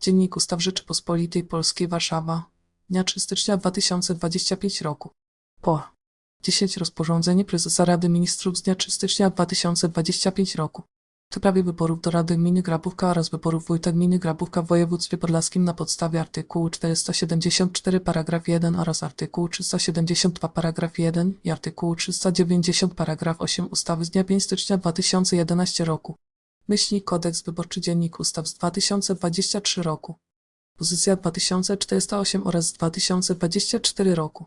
Dziennik Ustaw Rzeczypospolitej Polskiej Warszawa. Dnia 3 stycznia 2025 roku. Po. 10 rozporządzenie Prezesa Rady Ministrów z dnia 3 stycznia 2025 roku. W sprawie wyborów do Rady Gminy Grabówka oraz wyborów wójta gminy Grabówka w województwie podlaskim na podstawie artykułu 474 paragraf 1 oraz artykułu 372 paragraf 1 i artykułu 390 paragraf 8 ustawy z dnia 5 stycznia 2011 roku. Myślnik Kodeks Wyborczy Dziennik Ustaw z 2023 roku. Pozycja 2408 oraz z 2024 roku.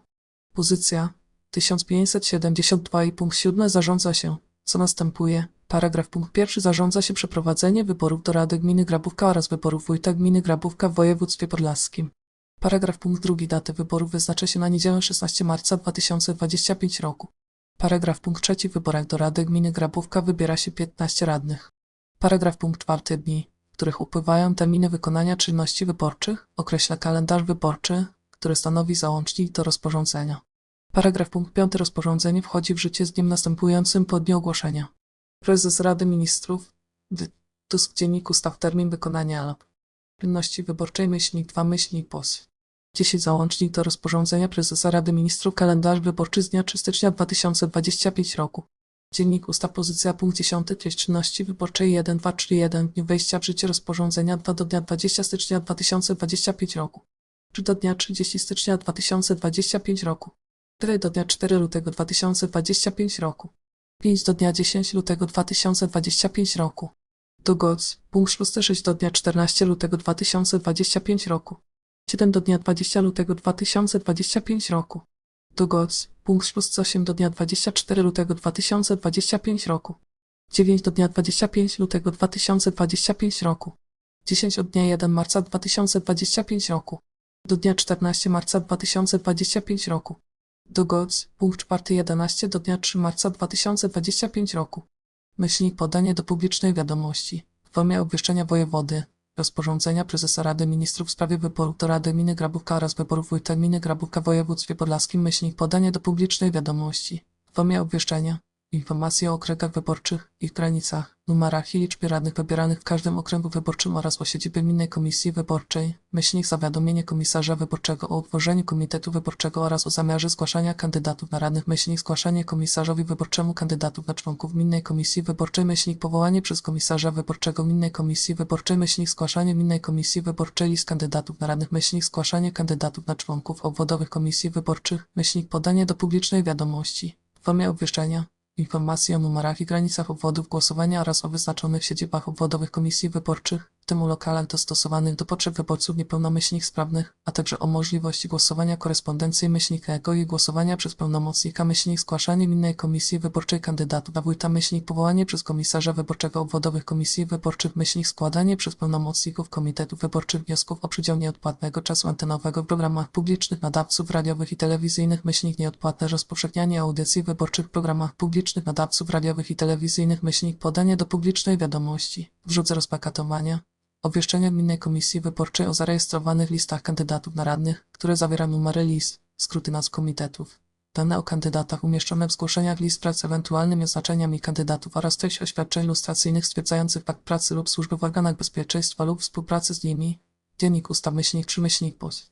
Pozycja 1572 i punkt 7 zarządza się, co następuje. Paragraf punkt pierwszy zarządza się przeprowadzenie wyborów do Rady Gminy Grabówka oraz wyborów wójta gminy Grabówka w województwie podlaskim. Paragraf punkt drugi datę wyborów wyznacza się na niedzielę 16 marca 2025 roku. Paragraf punkt trzeci w wyborach do Rady Gminy Grabówka wybiera się 15 radnych. Paragraf punkt czwarty dni, w których upływają terminy wykonania czynności wyborczych, określa kalendarz wyborczy, który stanowi załącznik do rozporządzenia. Paragraf punkt 5 rozporządzenie wchodzi w życie z dniem następującym po dniu ogłoszenia. Prezes Rady Ministrów wy- Tusk Dziennik Ustaw Termin wykonania LAP. Czynności wyborczej myślnik 2 myślnik POS. 10 załącznik do rozporządzenia Prezesa Rady Ministrów kalendarz wyborczy z dnia 3 stycznia 2025 roku. Dziennik Ustaw Pozycja punkt 10 treść czynności wyborczej 1 2 3 1 dniu wejścia w życie rozporządzenia 2 do dnia 20 stycznia 2025 roku. Czy do dnia 30 stycznia 2025 roku. 4 do dnia 4 lutego 2025 roku. 5 do dnia 10 lutego 2025 roku. Do GOC, punkt 6 6 do dnia 14 lutego 2025 roku. 7 do dnia 20 lutego 2025 roku. Do GOC, punkt 6 8 do dnia 24 lutego 2025 roku. 9 do dnia 25 lutego 2025 roku. 10 od dnia 1 marca 2025 roku. Do dnia 14 marca 2025 roku. Do GOC, punkt 4 11 do dnia 3 marca 2025 roku. Myślnik podanie do publicznej wiadomości w formie obwieszczenia wojewody, rozporządzenia prezesa Rady Ministrów w sprawie wyborów do Rady Gminy Grabówka oraz wyborów wójta gminy Grabówka w województwie podlaskim podanie do publicznej wiadomości. W formie obwieszczenia informacji o okręgach wyborczych, ich granicach, numerach i liczbie radnych wybieranych w każdym okręgu wyborczym oraz o siedzibie gminnej komisji wyborczej, myślnik zawiadomienie komisarza wyborczego o utworzeniu komitetu wyborczego oraz o zamiarze zgłaszania kandydatów na radnych myślnik zgłaszanie komisarzowi wyborczemu kandydatów na członków gminnej komisji wyborczej myślnik powołanie przez komisarza wyborczego gminnej komisji wyborczej myślnik zgłaszanie gminnej komisji wyborczej list kandydatów na radnych myślnik zgłaszanie kandydatów na członków obwodowych komisji wyborczych myślnik podanie do publicznej wiadomości. W formie obwieszczenia informacji o numerach i granicach obwodów głosowania oraz o wyznaczonych siedzibach obwodowych komisji wyborczych, w lokalach dostosowanych do potrzeb wyborców niepełnomyślnych sprawnych, a także o możliwości głosowania korespondencji myślnikowego i głosowania przez pełnomocnika myślnik zgłaszanie innej komisji wyborczej kandydatów na wójta myślnik powołanie przez komisarza wyborczego obwodowych komisji wyborczych myślnik składanie przez pełnomocników komitetów wyborczych wniosków o przydział nieodpłatnego czasu antenowego w programach publicznych nadawców radiowych i telewizyjnych myślnik nieodpłatne rozpowszechnianie audycji wyborczych w programach publicznych nadawców radiowych i telewizyjnych myślnik podanie do publicznej wiadomości w drodze rozpakatowania obwieszczenia gminnej komisji wyborczej o zarejestrowanych listach kandydatów na radnych, które zawiera numery list, skróty nazw komitetów, dane o kandydatach umieszczone w zgłoszeniach list prac ewentualnymi oznaczeniami kandydatów oraz treść oświadczeń lustracyjnych stwierdzających fakt pracy lub służby w organach bezpieczeństwa lub współpracy z nimi, dziennik ustaw myślnik 3 myślnik POS.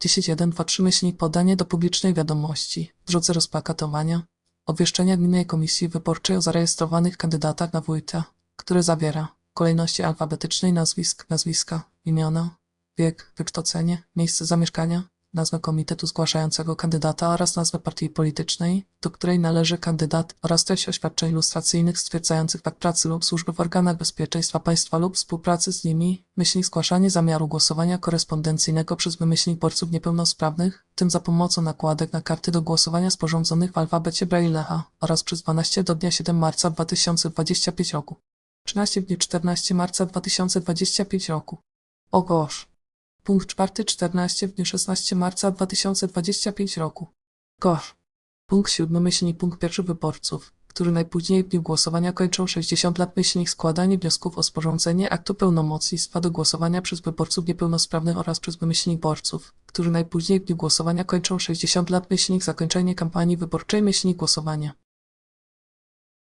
10.1.2.3 myślnik podanie do publicznej wiadomości. W drodze rozplakatowania, obwieszczenia gminnej komisji wyborczej o zarejestrowanych kandydatach na wójta, które zawiera kolejności alfabetycznej nazwisk, nazwiska, imiona, wiek, wykształcenie, miejsce zamieszkania, nazwę komitetu zgłaszającego kandydata oraz nazwę partii politycznej, do której należy kandydat oraz treść oświadczeń ilustracyjnych stwierdzających fakt pracy lub służby w organach bezpieczeństwa państwa lub współpracy z nimi, myślnik zgłaszanie zamiaru głosowania korespondencyjnego przez wymyślnik borców niepełnosprawnych, w tym za pomocą nakładek na karty do głosowania sporządzonych w alfabecie Braille'a oraz przez 12 do dnia 7 marca 2025 roku. 13 w dniu 14 marca 2025 roku. O gosz. Punkt 4 14 w dniu 16 marca 2025 roku. Gosz. Punkt 7 myślnik punkt 1 wyborców, którzy najpóźniej w dniu głosowania kończą 60 lat myślnik składanie wniosków o sporządzenie aktu pełnomocnictwa do głosowania przez wyborców niepełnosprawnych oraz przez wymyślnik borców, którzy najpóźniej w dniu głosowania kończą 60 lat myślnik zakończenie kampanii wyborczej myślnik głosowania.